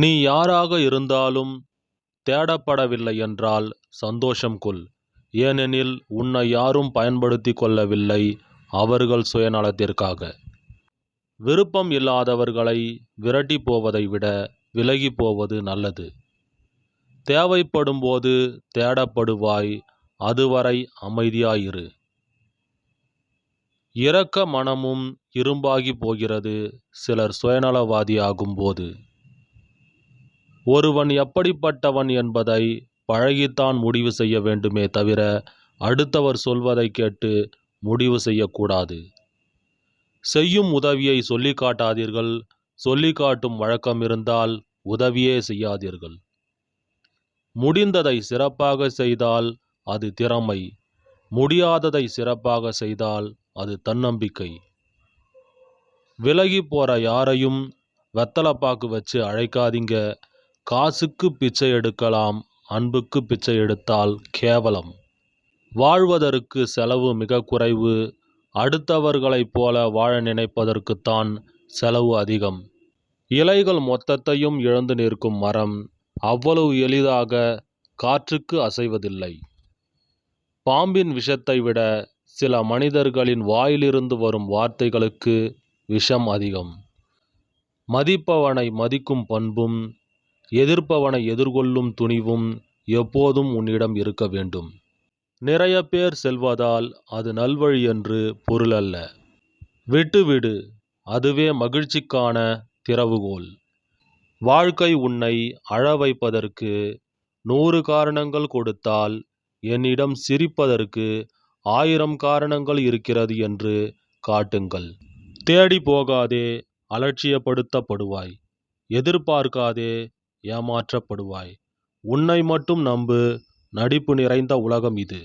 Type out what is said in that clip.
நீ யாராக இருந்தாலும் தேடப்படவில்லை என்றால் சந்தோஷம் கொள். ஏனெனில் உன்னை யாரும் பயன்படுத்தி கொள்ளவில்லை அவர்கள் சுயநலத்திற்காக. விருப்பம் இல்லாதவர்களை விரட்டி போவதை விட விலகி போவது நல்லது. தேவைப்படும்போது தேடப்படுவாய் அதுவரை அமைதியாயிரு. இரக்க மனமும் இரும்பாகி போகிறது சிலர் சுயநலவாதியாகும் போது ஒருவன் எப்படிப்பட்டவன் என்பதை பழகித்தான் முடிவு செய்ய வேண்டுமே தவிர அடுத்தவர் சொல்வதை கேட்டு முடிவு செய்யக்கூடாது. செய்யும் உதவியை சொல்லி காட்டாதீர்கள். சொல்லி காட்டும் வழக்கம் இருந்தால் உதவியே செய்யாதீர்கள். முடிந்ததை சிறப்பாக செய்தால் அது திறமை. முடியாததை சிறப்பாக செய்தால் அது தன்னம்பிக்கை. விலகி போற யாரையும் வெத்தலைப்பாக்கு வச்சு அழைக்காதீங்க. காசுக்கு பிச்சை எடுக்கலாம் அன்புக்கு பிச்சை எடுத்தால் கேவலம். வாழ்வதற்கு செலவு மிக குறைவு அடுத்தவர்களைப் போல வாழ நினைப்பதற்குத்தான் செலவு அதிகம். இலைகள் மொத்தத்தையும் இழந்து நிற்கும் மரம் அவ்வளவு எளிதாக காற்றுக்கு அசைவதில்லை. பாம்பின் விஷத்தை விட சில மனிதர்களின் வாயிலிருந்து வரும் வார்த்தைகளுக்கு விஷம் அதிகம். மதிப்பவனை மதிக்கும் பண்பும் எதிர்ப்பவனை எதிர்கொள்ளும் துணிவும் எப்போதும் உன்னிடம் இருக்க வேண்டும். நிறைய பேர் செல்வதால் அது நல்வழி என்று பொருளல்ல விட்டுவிடு அதுவே மகிழ்ச்சிக்கான திறவுகோல். வாழ்க்கை உன்னை அழ வைப்பதற்கு நூறு காரணங்கள் கொடுத்தால் என்னிடம் சிரிப்பதற்கு ஆயிரம் காரணங்கள் இருக்கிறது என்று காட்டுங்கள். தேடி போகாதே அலட்சியப்படுத்தப்படுவாய். எதிர்பார்க்காதே ஏமாற்றப்படுவாய். உன்னை மட்டும் நம்பு. நடிப்பு நிறைந்த உலகம் இது.